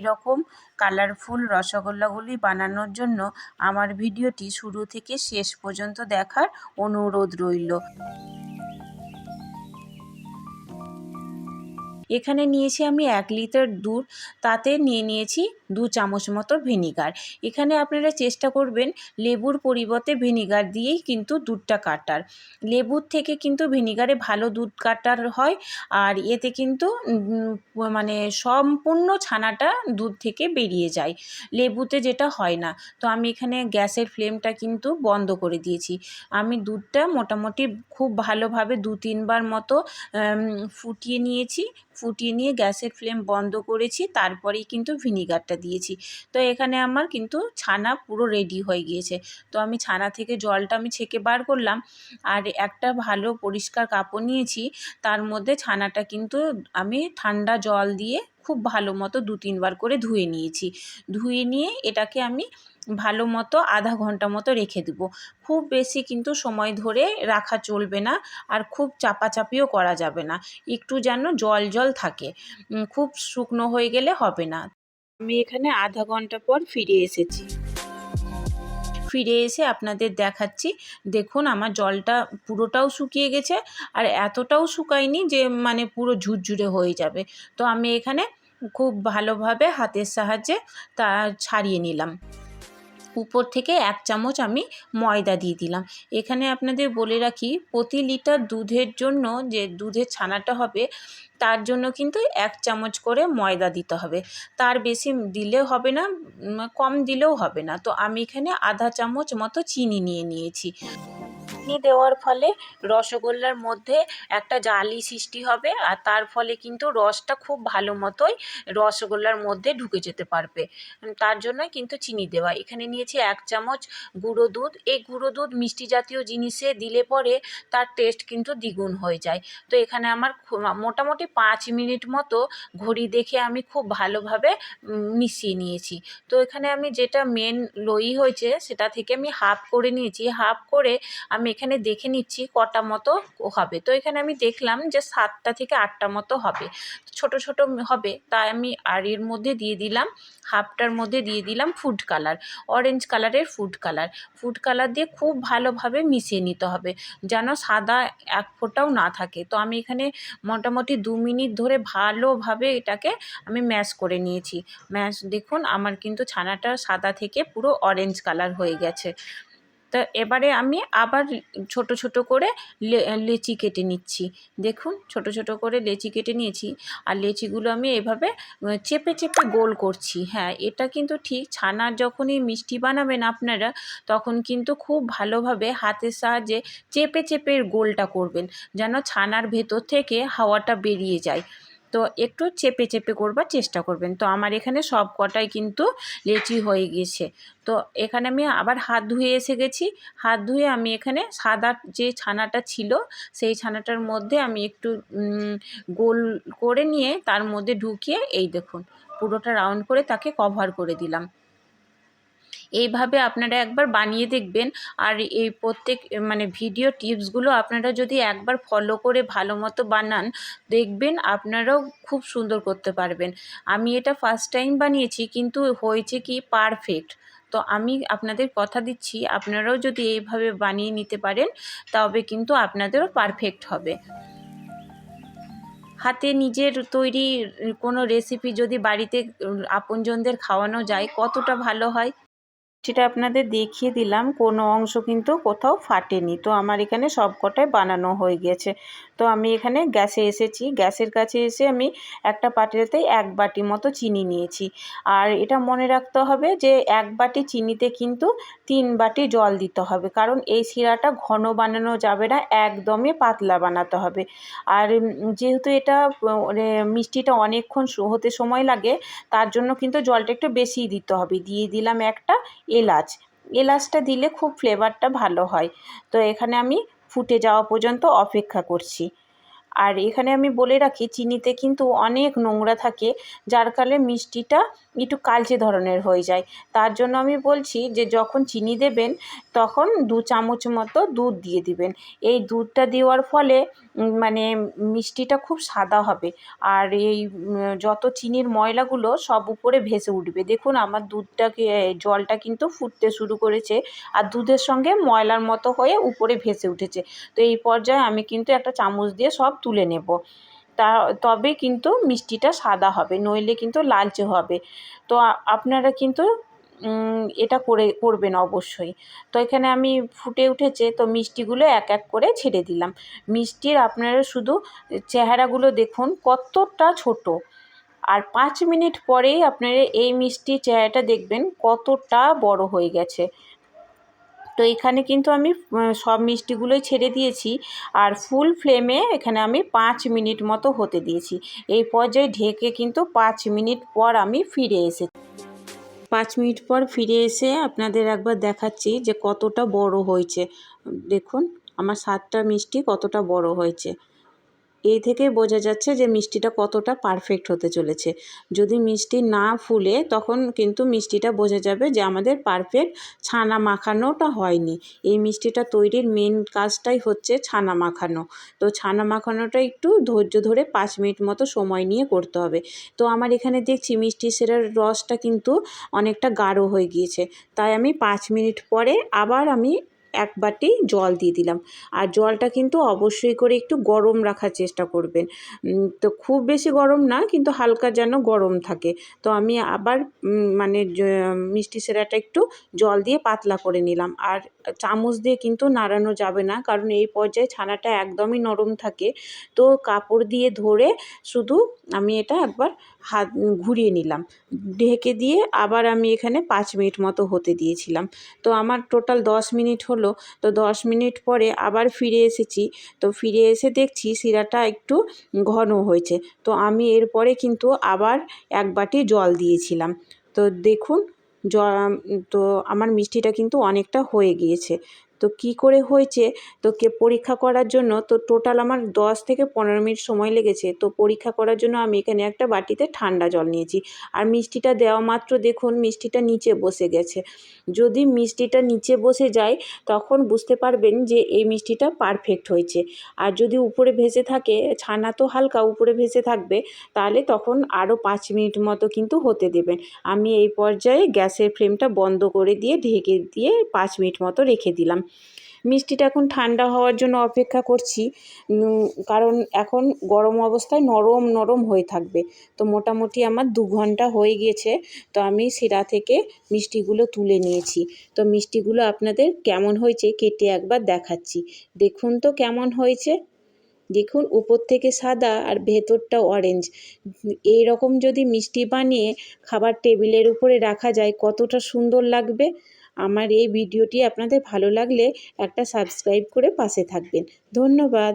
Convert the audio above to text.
এরকম কালারফুল রসগোল্লাগুলি বানানোর জন্য আমার ভিডিওটি শুরু থেকে শেষ পর্যন্ত দেখার অনুরোধ রইল। এখানে নিয়েছি আমি এক লিটার দুধ, তাতে নিয়ে নিয়েছি দু চামচ মতো ভিনিগার। এখানে আপনারা চেষ্টা করবেন লেবুর পরিবর্তে ভিনিগার দিয়েই কিন্তু দুধটা কাটার। লেবুর থেকে কিন্তু ভিনিগারে ভালো দুধ কাটার হয় আর এতে কিন্তু মানে সম্পূর্ণ ছানাটা দুধ থেকে বেরিয়ে যায়। লেবুতে যেটা হয় না। তো আমি এখানে গ্যাসের ফ্লেমটা কিন্তু বন্ধ করে দিয়েছি। আমি দুধটা মোটামুটি খুব ভালোভাবে দু তিনবার মতো ফুটিয়ে নিয়েছি। ফুটিয়ে নিয়ে গ্যাসের ফ্লেম বন্ধ করেছি, তারপরেই কিন্তু ভিনিগারটা দিয়েছি। তো এখানে আমার কিন্তু ছানা পুরো রেডি হয়ে গিয়েছে। তো আমি ছানা থেকে জলটা আমি ছেঁকে বার করলাম আর একটা ভালো পরিষ্কার কাপড় নিয়েছি, তার মধ্যে ছানাটা কিন্তু আমি ঠান্ডা জল দিয়ে খুব ভালো মতো দু তিনবার করে ধুয়ে নিয়েছি। ধুয়ে নিয়ে এটাকে আমি ভালো মতো আধা ঘণ্টা মতো রেখে দেবো। খুব বেশি কিন্তু সময় ধরে রাখা চলবে না আর খুব চাপাচাপিও করা যাবে না। একটু যেন জল জল থাকে। খুব শুকনো হয়ে গেলে হবে না। আমি এখানে আধা ঘণ্টা পর ফিরে এসেছি। ফিরে এসে আপনাদের দেখাচ্ছি। দেখুন, আমার জলটা পুরোটাও শুকিয়ে গেছে আর এতটাও শুকায়নি যে মানে পুরো ঝুরঝুরে হয়ে যাবে। তো আমি এখানে খুব ভালোভাবে হাতের সাহায্যে তা ছাড়িয়ে নিলাম। উপর থেকে এক চামচ আমি ময়দা দিয়ে দিলাম। এখানে আপনাদের বলে রাখি, প্রতি লিটার দুধের জন্য যে দুধের ছানাটা হবে, তার জন্য কিন্তু এক চামচ করে ময়দা দিতে হবে। তার বেশি দিলে হবে না কম দিলেও হবে না। তো আমি এখানে আধা চামচ মতো চিনি নিয়ে নিয়েছি। চিনি দেওয়ার ফলে রসগোল্লার মধ্যে একটা জালি সৃষ্টি হবে আর তার ফলে কিন্তু রসটা খুব ভালো মতোই রসগোল্লার মধ্যে ঢুকে যেতে পারবে। তার জন্যই কিন্তু চিনি দেওয়া। এখানে নিয়েছি এক চামচ গুঁড়ো দুধ। এই গুঁড়ো দুধ মিষ্টি জাতীয় জিনিসে দিলে পরে তার টেস্ট কিন্তু দ্বিগুণ হয়ে যায়। তো এখানে আমার মোটামুটি পাঁচ মিনিট মতো ঘড়ি দেখে আমি খুব ভালোভাবে মিশিয়ে নিয়েছি। তো এখানে আমি যেটা মেন লই হয়েছে সেটা থেকে আমি হাফ করে নিয়েছি। হাফ করে আমি এখানে দেখে নিচ্ছি কটা মতো হবে। তো এখানে আমি দেখলাম যে সাতটা থেকে আটটা মতো হবে। ছোট ছোট হবে, তাই আমি আর এর মধ্যে দিয়ে দিলাম, হাফটার মধ্যে দিয়ে দিলাম ফুড কালার অরেঞ্জ কালারের ফুড কালার ফুড কালার দিয়ে খুব ভালোভাবে মিশিয়ে নিতে হবে, যেন সাদা এক ফোঁটাও না থাকে। তো আমি এখানে মোটামুটি দু মিনিট ধরে ভালোভাবে এটাকে আমি ম্যাশ করে নিয়েছি। ম্যাশ দেখুন, আমার কিন্তু ছানাটা সাদা থেকে পুরো অরেঞ্জ কালার হয়ে গেছে। তা এবারে আমি আবার ছোট ছোট করে লেচি কেটে নিচ্ছি। দেখুন, ছোট ছোট করে লেচি কেটে নিয়েছি। আর লেচিগুলো আমি এভাবে চেপে চেপে গোল করছি। হ্যাঁ এটা কিন্তু ঠিক। ছানার যখনই মিষ্টি বানাবেন আপনারা, তখন কিন্তু খুব ভালোভাবে হাতের সাহায্যে চেপে চেপে গোলটা করবেন, যেন ছানার ভেতর থেকে হাওয়াটা বেরিয়ে যায়। তো একটু চেপে চেপে করবার চেষ্টা করবেন। তো আমার এখানে সব কটাই কিন্তু লেচি হয়ে গেছে। তো এখানে আমি আবার হাত ধুয়ে এসে গেছি। হাত ধুয়ে আমি এখানে সাদা যে ছানাটা ছিল, সেই ছানাটার মধ্যে আমি একটু গোল করে নিয়ে তার মধ্যে ঢুকিয়ে, এই দেখুন, পুরোটা রাউন্ড করে তাকে কভার করে দিলাম। এইভাবে আপনারা একবার বানিয়ে দেখবেন। আর এই প্রত্যেক মানে ভিডিও টিপসগুলো আপনারা যদি একবার ফলো করে ভালো মতো বানান, দেখবেন আপনারাও খুব সুন্দর করতে পারবেন। আমি এটা ফার্স্ট টাইম বানিয়েছি, কিন্তু হয়েছে কি পারফেক্ট তো আমি আপনাদের কথা দিচ্ছি, আপনারাও যদি এইভাবে বানিয়ে নিতে পারেন, তবে কিন্তু আপনাদেরও পারফেক্ট হবে। হাতে নিজের তৈরি কোনো রেসিপি যদি বাড়িতে আপনজনদের খাওয়ানো যায়, কতটা ভালো হয়? সেটা আপনাদের দেখিয়ে দিলাম, কোনো অংশ কিন্তু কোথাও ফাটেনি। তো আমার এখানে সব কটাই বানানো হয়ে গেছে তো আমি এখানে গ্যাসে এসেছি। গ্যাসের কাছে এসে আমি একটা পাটিতে এক বাটি মতো চিনি নিয়েছি। আর এটা মনে রাখতে হবে যে, এক বাটি চিনিতে কিন্তু তিন বাটি জল দিতে হবে। কারণ এই শিরাটা ঘন বানানো যাবে না, একদমই পাতলা বানাতে হবে। আর যেহেতু এটা মিষ্টিটা অনেকক্ষণ হতে সময় লাগে, তার জন্য কিন্তু জলটা একটু বেশিই দিতে হবে। দিয়ে দিলাম একটা এলাচ। এলাচটা দিলে খুব ফ্লেভারটা ভালো হয়। তো এখানে আমি ফুটে যাওয়া পর্যন্ত অপেক্ষা করছি। আর এখানে আমি বলে রাখি, চিনিতে কিন্তু অনেক নোংরা থাকে, যার কারণে মিষ্টিটা একটু কালচে ধরনের হয়ে যায়। তার জন্য আমি বলছি যে, যখন চিনি দেবেন, তখন দু চামচ মতো দুধ দিয়ে দিবেন। এই দুধটা দেওয়ার ফলে মানে মিষ্টিটা খুব সাদা হবে। আর এই যত চিনির ময়লাগুলো সব উপরে ভেসে উঠবে। দেখুন, আমার দুধটাকে, জলটা কিন্তু ফুটতে শুরু করেছে আর দুধের সঙ্গে ময়লার মতো হয়ে উপরে ভেসে উঠেছে। তো এই পর্যায়ে আমি কিন্তু একটা চামচ দিয়ে সব তুলে নেব। তা, তবে কিন্তু মিষ্টিটা সাদা হবে, নইলে কিন্তু লালচে হবে। তো আপনারা কিন্তু এটা করে, করবেন অবশ্যই। তো এখানে আমি ফুটে উঠেছে, তো মিষ্টিগুলো এক এক করে ছেড়ে দিলাম। মিষ্টির আপনারা শুধু চেহারাগুলো দেখুন, কতটা ছোট। আর পাঁচ মিনিট পরেই আপনারা এই মিষ্টির চেহারাটা দেখবেন, কতটা বড় হয়ে গেছে। তো এখানে কিন্তু আমি সব মিষ্টিগুলোই ছেড়ে দিয়েছি আর ফুল ফ্লেমে এখানে আমি পাঁচ মিনিট মতো হতে দিয়েছি। এই পর্যায়ে ঢেকে কিন্তু পাঁচ মিনিট পর আমি ফিরে এসে, পাঁচ মিনিট পর ফিরে এসে আপনাদের একবার দেখাচ্ছি যে কতটা বড় হয়েছে। দেখুন, আমার সাতটা মিষ্টি কতটা বড় হয়েছে। এই থেকে বোঝা যাচ্ছে যে মিষ্টিটা কতটা পারফেক্ট হতে চলেছে। যদি মিষ্টি না ফুলে, তখন কিন্তু মিষ্টিটা বোঝা যাবে যে আমাদের পারফেক্ট ছানা মাখানোটা হয়নি। এই মিষ্টিটা তৈরির মেন কাজটাই হচ্ছে ছানা মাখানো। তো ছানা মাখানোটা একটু ধৈর্য ধরে পাঁচ মিনিট মতো সময় নিয়ে করতে হবে। তো আমার এখানে দেখছি মিষ্টি সেরার রসটা কিন্তু অনেকটা গাঢ় হয়ে গিয়েছে। তাই আমি পাঁচ মিনিট পরে আবার আমি এক বাটি জল দিয়ে দিলাম। আর জলটা কিন্তু অবশ্যই করে একটু গরম রাখার চেষ্টা করবেন। তো খুব বেশি গরম না, কিন্তু হালকা যেন গরম থাকে। তো আমি আবার মানে মিষ্টি সেরাটা একটু জল দিয়ে পাতলা করে নিলাম। আর চামচ দিয়ে কিন্তু নাড়ানো যাবে না, কারণ এই পর্যায়ে ছানাটা একদমই নরম থাকে। তো কাপড় দিয়ে ধরে শুধু আমি এটা একবার হাত, ঘুরিয়ে নিলাম। ঢেকে দিয়ে আবার আমি এখানে পাঁচ মিনিট মতো হতে দিয়েছিলাম। তো আমার টোটাল দশ মিনিট হলো তো দশ মিনিট পরে আবার ফিরে এসেছি। তো ফিরে এসে দেখছি শিরাটা একটু ঘন হয়েছে। তো আমি এরপরে কিন্তু আবার এক বাটি জল দিয়েছিলাম। তো দেখুন, জ তো আমার মিষ্টিটা কিন্তু অনেকটা হয়ে গিয়েছে। তো কি করে হয়েছে? তো কে পরীক্ষা করার জন্য, তো টোটাল আমার দশ থেকে পনেরো মিনিট সময় লেগেছে। তো পরীক্ষা করার জন্য আমি এখানে একটা বাটিতে ঠান্ডা জল নিয়েছি। আর মিষ্টিটা দেওয়া মাত্র দেখুন, মিষ্টিটা নিচে বসে গেছে। যদি মিষ্টিটা নিচে বসে যায়, তখন বুঝতে পারবেন যে এই মিষ্টিটা পারফেক্ট হয়েছে। আর যদি উপরে ভেসে থাকে, ছানা তো হালকা উপরে ভেসে থাকবে, তাহলে তখন আরও পাঁচ মিনিট মতো কিন্তু হতে দেবেন। আমি এই পর্যায়ে গ্যাসের ফ্লেমটা বন্ধ করে দিয়ে, ঢেকে দিয়ে পাঁচ মিনিট মতো রেখে দিলাম। মিষ্টিটা এখন ঠান্ডা হওয়ার জন্য অপেক্ষা করছি কারণ এখন গরম অবস্থায় নরম নরম হয়ে থাকবে। তো মোটামুটি আমার দু ঘণ্টা হয়ে গিয়েছে, তো আমি শিরা থেকে মিষ্টিগুলো তুলে নিয়েছি। তো মিষ্টিগুলো আপনাদের কেমন হয়েছে কেটে একবার দেখাচ্ছি। দেখুন তো কেমন হয়েছে। দেখুন উপর থেকে সাদা আর ভেতরটা অরেঞ্জ এই রকম যদি মিষ্টি বানিয়ে খাবার টেবিলের উপরে রাখা যায় কতটা সুন্দর লাগবে। আমার এই ভিডিওটি আপনাদের ভালো লাগলে একটা সাবস্ক্রাইব করে পাশে থাকবেন। ধন্যবাদ।